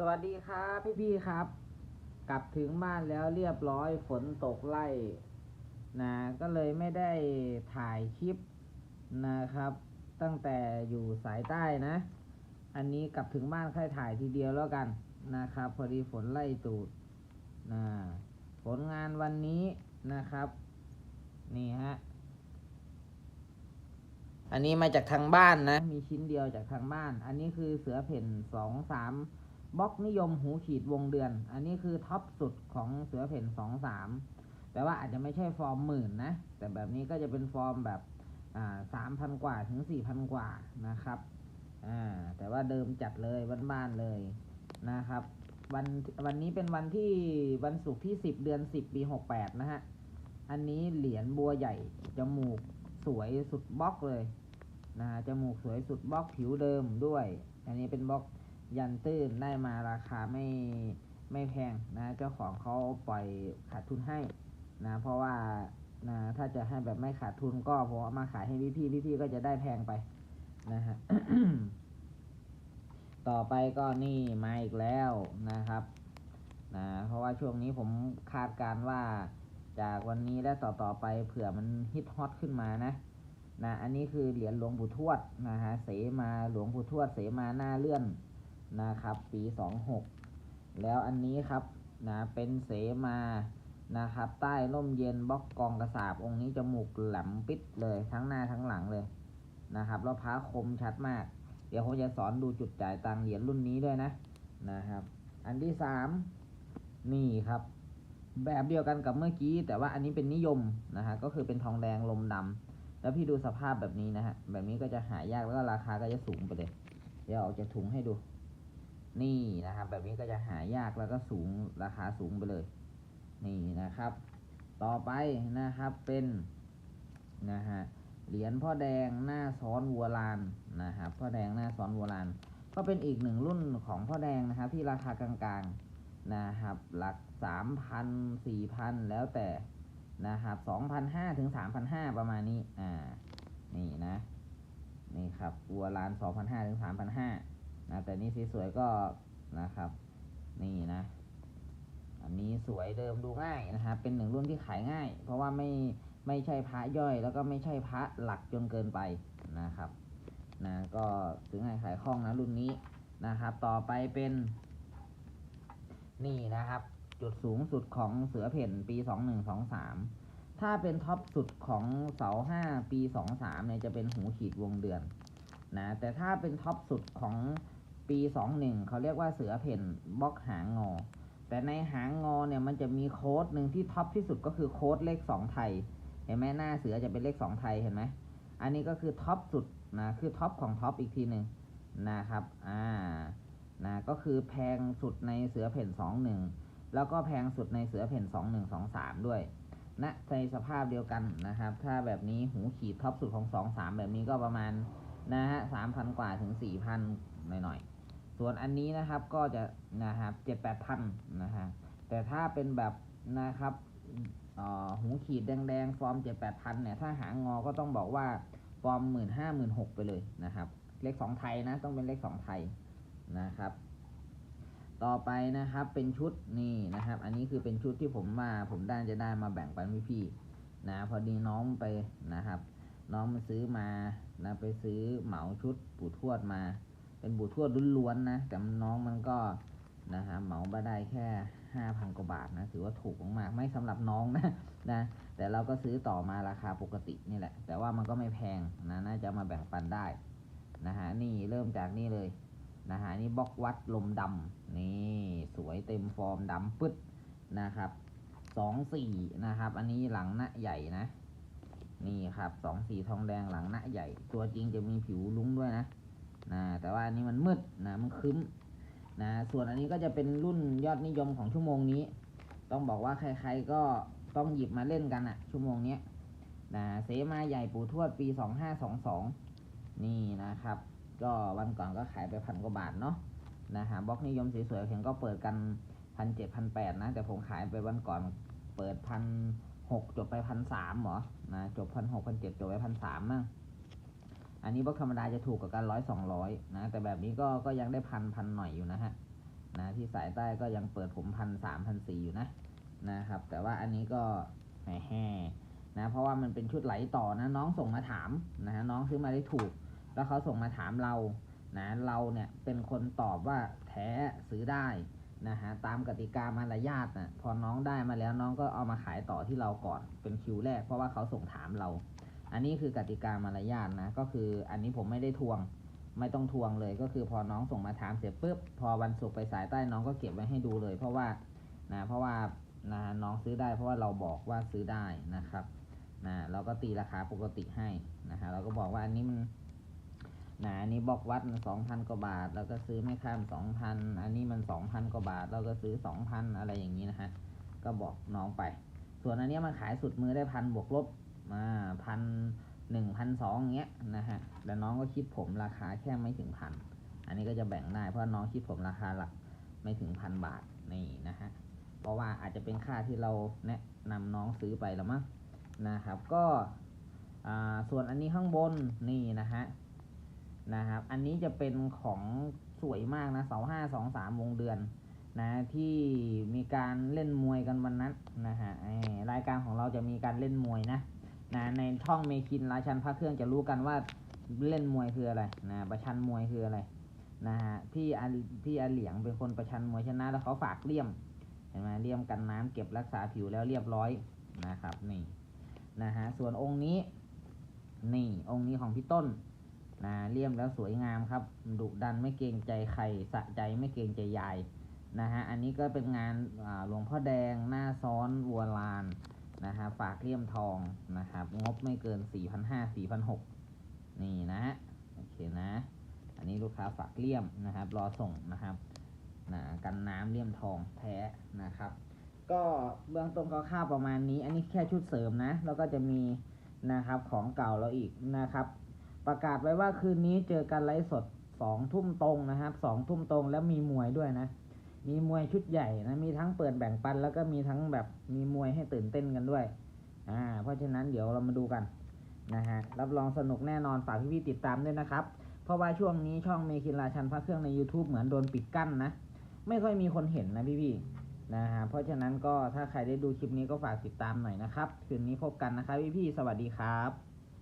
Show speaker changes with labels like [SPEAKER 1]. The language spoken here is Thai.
[SPEAKER 1] สวัสดีครับพี่ๆครับ กลับถึงบ้านแล้วเรียบร้อยฝนตกไล่นะก็เลยไม่ได้ถ่ายคลิปนะครับ ตั้งแต่อยู่สายใต้นะ อันนี้กลับถึงบ้านค่อยถ่ายทีเดียวแล้วกันนะครับ พอดีฝนไล่ตูดนะผลงานวันนี้นะครับ นี่ฮะอันนี้มาจากทางบ้านนะ มีชิ้นเดียวจากทางบ้าน อันนี้คือเสือเพ่นสองสาม บล็อกนิยมหูขีดวงเดือน อันนี้คือท็อปสุดของเสือเพ่นสองสามแต่ว่าอาจจะไม่ใช่ฟอร์มหมื่นนะ แต่แบบนี้ก็จะเป็นฟอร์มแบบสามพันกว่าถึงสี่พันกว่านะครับแต่ว่าเดิมจัดเลยบ้านๆเลยนะครับ วันวันนี้เป็นวันที่วันศุกร์ที่สิบเดือนสิบปีหกแปดนะฮะ อันนี้เหรียญบัวใหญ่ จมูกสวยสุดบล็อกเลยนะจมูกสวยสุดบล็อกผิวเดิมด้วย อันนี้เป็นบล็อก ยันตื้นได้มาราคาไม่ไม่แพงนะเจ้าของเขาปล่อยขาดทุนให้นะเพราะว่านะถ้าจะให้แบบไม่ขาดทุนก็พอเอามาขายให้พี่พี่พี่พี่ๆก็จะได้แพงไปนะฮะต่อไปก็นี่มาอีกแล้วนะครับนะเพราะว่าช่วงนี้ผมคาดการณ์ว่าจากวันนี้และต่อต่อไปเผื่อมันฮิตฮอตขึ้นมานะนะอันนี้คือเหรียญหลวงปู่ทวดนะฮะเสมาหลวงปู่ทวดเสมาหน้าเลื่อน นะครับ ปีสองหกแล้วอันนี้ครับนะเป็นเสมานะครับ ใต้ร่มเย็นบล็อกกองกระสาบองค์นี้จมูกแหลมปิดเลยทั้งหน้าทั้งหลังเลยนะครับแล้วพระคมชัดมาก เดี๋ยวผมจะสอนดูจุดจ่ายตังเหรียญรุ่นนี้ด้วยนะนะครับ อันที่สามนี่ครับ แบบเดียวกันกับเมื่อกี้ แต่ว่าอันนี้เป็นนิยมนะฮะก็คือเป็นทองแดงลมดำแล้วพี่ดูสภาพแบบนี้นะฮะแบบนี้ก็จะหายากแล้วก็ราคาก็จะสูงไปเลย เดี๋ยวเอาจะถุงให้ดู นี่นะครับ แบบนี้ก็จะหายากแล้วก็สูงราคาสูงไปเลย นี่นะครับ ต่อไปนะครับเป็นนะฮะเหรียญพ่อแดงหน้าซ้อนวัวลานนะครับพ่อแดงหน้าซ้อนวัวลาน ก็เป็นอีกหนึ่งรุ่นของพ่อแดงนะครับ ที่ราคากลางๆนะครับ หลักสามพันสี่พันแล้วแต่นะครับสองพันห้าถึงสามพันห้าประมาณนี้อ่านี่นะนี่ครับวัวลานสองพันห้าถึงสามพันห้า นะแต่นี่สีสวยก็นะครับ นี่นะ อันนี้สวยเดิมดูง่ายนะครับเป็นหนึ่งรุ่นที่ขายง่าย เพราะว่าไม่ไม่ใช่พระย่อย แล้วก็ไม่ใช่พระหลักจนเกินไปนะครับนะก็ซื้อง่ายขายคล่องนะรุ่นนี้นะครับ ต่อไปเป็น นี่นะครับ จุดสูงสุดของเสือเพ่นปีสองหนึ่งสองสามถ้าเป็นท็อปสุดของเสาห้าปีสองสามเนี่ยจะเป็นหูขีดวงเดือนนะแต่ถ้าเป็นท็อปสุดของ ปีสองหนึ่งเขาเรียกว่าเสือเพ่นบล็อกหางงอ แต่ในหางงอเนี่ยมันจะมีโค้ดหนึ่งที่ท็อปที่สุดก็คือโค้ดเลขสองไทย เห็นไหมหน้าเสือจะเป็นเลขสองไทยเห็นไหมอันนี้ก็คือท็อปสุดนะคือท็อปของท็อปอีกทีหนึ่งนะครับอ่านะก็คือแพงสุดในเสือเพ่นสองหนึ่งแล้วก็แพงสุดในเสือเพ่นสองหนึ่งสองสามด้วยนะในสภาพเดียวกันนะครับ ถ้าแบบนี้หูขีดท็อปสุดของสองสามแบบนี้ก็ประมาณนะฮะสามพันกว่าถึงสี่พันหน่อยๆ ส่วนอันนี้นะครับก็จะนะครับเจ็ดแปดพันนะฮะแต่ถ้าเป็นแบบนะครับหูขีดแดงๆ ฟอร์มเจ็ดแปดพันเนี่ย ถ้าหางอก็ต้องบอกว่า ฟอร์มหมื่นห้าหมื่นหกไปเลยนะครับ เลขสองไทยนะ ต้องเป็นเลขสองไทยนะครับ ต่อไปนะครับ เป็นชุดนี่นะครับ อันนี้คือเป็นชุดที่ผมมา ผมได้จะได้มาแบ่งปันพี่ๆนะ พอดีน้องไปนะครับ น้องมาซื้อมานะ ไปซื้อเหมาชุดปู่ทวดมา เป็นปู่ทวดล้วนๆนะ แต่น้องมันก็นะฮะเหมามาได้แค่ห้าพันกว่าบาทนะ ถือว่าถูกมากๆ ไม่สำหรับน้องนะนะ แต่เราก็ซื้อต่อมาราคาปกตินี่แหละ แต่ว่ามันก็ไม่แพงนะ น่าจะมาแบ่งปันได้นะฮะ นี่เริ่มจากนี่เลยนะฮะ นี่บล็อกวัดลมดำนี่สวยเต็มฟอร์มดำปึ๊ดนะครับสองสี่นะครับ อันนี้หลังหน้าใหญ่นะ นี่ครับสองสีทองแดงหลังหน้าใหญ่ ตัวจริงจะมีผิวลุ้งด้วยนะ นะแต่ว่าอันนี้มันมืดนะมันคึ้มนะส่วนอันนี้ก็จะเป็นรุ่นยอดนิยมของชั่วโมงนี้ ต้องบอกว่าใครๆก็ต้องหยิบมาเล่นกันอะชั่วโมงนี้นะเสมาใหญ่ปู่ทวดปีสองห้าสองสองนี่นะครับ ก็วันก่อนก็ขายไปพันกว่าบาทเนาะนะฮะบล็อกนิยมสวยๆเห็นก็เปิดกันพันเจ็ดพันแปดนะ แต่ผมขายไปวันก่อนเปิดพันหกจบไปพันสามหรอนะจบพันหกพันเจ็ดจบไปพันสามมั้ง อันนี้บล็อกธรรมดาจะถูกกว่ากันร้อยสองร้อยนะ แต่แบบนี้ก็ก็ยังได้พันพันหน่อยอยู่นะฮะนะที่สายใต้ก็ยังเปิดผมพันสามพันสี่อยู่นะนะครับ แต่ว่าอันนี้ก็แหมนะเพราะว่ามันเป็นชุดไหลต่อนะน้องส่งมาถามนะฮะน้องซื้อมาได้ถูก แล้วเขาส่งมาถามเรานะเราเนี่ยเป็นคนตอบว่าแท้ซื้อได้นะฮะตามกติกามารยาทนะพอน้องได้มาแล้วน้องก็เอามาขายต่อที่เราก่อนเป็นคิวแรก เพราะว่าเขาส่งถามเรา อันนี้คือกติกามารยาทนะ ก็คืออันนี้ผมไม่ได้ทวง ไม่ต้องทวงเลย ก็คือพอน้องส่งมาถามเสร็จปุ๊บ พอวันศุกร์ไปสายใต้น้องก็เก็บไว้ให้ดูเลย เพราะว่านะเพราะว่านะน้องซื้อได้เพราะว่าเราบอกว่าซื้อได้นะครับนะเราก็ตีราคาปกติให้นะฮะเราก็บอกว่าอันนี้มันนะอันนี้บอกวัดสองพันกว่าบาท แล้วก็ซื้อไม่ข้ามสองพันอันนี้มันสองพันกว่าบาท เราก็ซื้อสองพันอะไรอย่างนี้นะฮะก็บอกน้องไป ส่วนอันนี้มันขายสุดมือได้พันบวกลบ มาพันหนึ่งพันสองเงี้ยนะฮะแล้วน้องก็คิดผมราคาแค่ไม่ถึงพันอันนี้ก็จะแบ่งได้เพราะน้องคิดผมราคาหลักไม่ถึงพันบาทนี่นะฮะเพราะว่าอาจจะเป็นค่าที่เราแนะนำน้องซื้อไปแล้วมั้งนะครับก็ส่วนอันนี้ข้างบนนี่นะฮะนะครับอันนี้จะเป็นของสวยมากนะเสาห้าสองสามวงเดือนนะที่มีการเล่นมวยกันวันนั้นนะฮะรายการของเราจะมีการเล่นมวยนะ นะในช่องเมคินราชันพระเครื่องจะรู้กันว่าเล่นมวยคืออะไรนะประชันมวยคืออะไรนะฮะพี่อาพี่อาเหลียงเป็นคนประชันมวยชนะแล้วเขาฝากเลี่ยมเห็นไหมเลี่ยมกันน้ำเก็บรักษาผิวแล้วเรียบร้อยนะครับนี่นะฮะส่วนองค์นี้นี่องค์นี้ของพี่ต้นนะเลี่ยมแล้วสวยงามครับดุดันไม่เกรงใจใครสะใจไม่เกรงใจยายนะฮะอันนี้ก็เป็นงานหลวงพ่อแดงหน้าซ้อนวัวลาน นะฮะฝากเลี่ยมทองนะครับ งบไม่เกิน 4,500 4,600 นี่นะฮะโอเคนะ อันนี้ลูกค้าฝากเลี่ยมนะครับ รอส่งนะครับนะกันน้ำเลี่ยมทองแท้นะครับ ก็เบื้องต้นก็ค่าประมาณนี้ อันนี้แค่ชุดเสริมนะ แล้วก็จะมีนะครับของเก่าเราอีกนะครับ ประกาศไว้ว่าคืนนี้เจอกันไลฟ์สดสองทุ่มตรงนะครับสองทุ่มตรงแล้วมีมวยด้วยนะ มีมวยชุดใหญ่นะ มีทั้งเปิดแบ่งปัน แล้วก็มีทั้งแบบมีมวยให้ตื่นเต้นกันด้วย อ่า เพราะฉะนั้นเดี๋ยวเรามาดูกันนะฮะ รับรองสนุกแน่นอนฝากพี่ๆติดตามด้วยนะครับ เพราะว่าช่วงนี้ช่องเมคินราชันพระเครื่องใน YouTube เหมือนโดนปิดกั้นนะ ไม่ค่อยมีคนเห็นนะพี่ๆนะฮะ เพราะฉะนั้นก็ถ้าใครได้ดูคลิปนี้ก็ฝากติดตามหน่อยนะครับ คืนนี้พบกันนะครับพี่ๆสวัสดีครับ